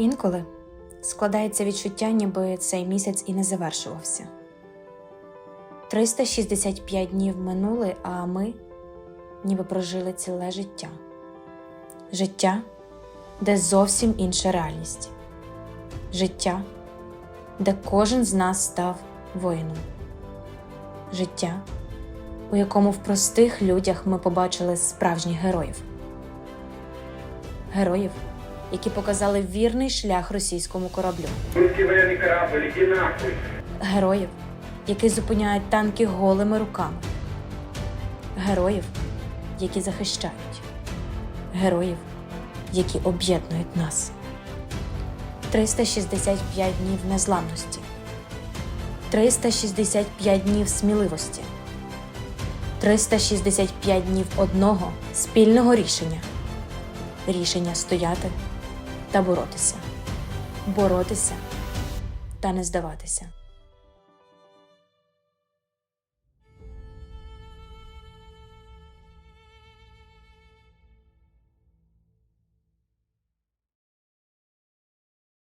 Інколи складається відчуття, ніби цей місяць і не завершувався. 365 днів минули, а ми ніби прожили ціле життя. Життя, де зовсім інша реальність. Життя, де кожен з нас став воїном. Життя, у якому в простих людях ми побачили справжніх героїв. Героїв, які показали вірний шлях російському кораблю. Корабль, иди нахуй. Героїв, які зупиняють танки голими руками. Героїв, які захищають. Героїв, які об'єднують нас. 365 днів незламності. 365 днів сміливості. 365 днів одного спільного рішення. Рішення стояти та боротися. Боротися та не здаватися.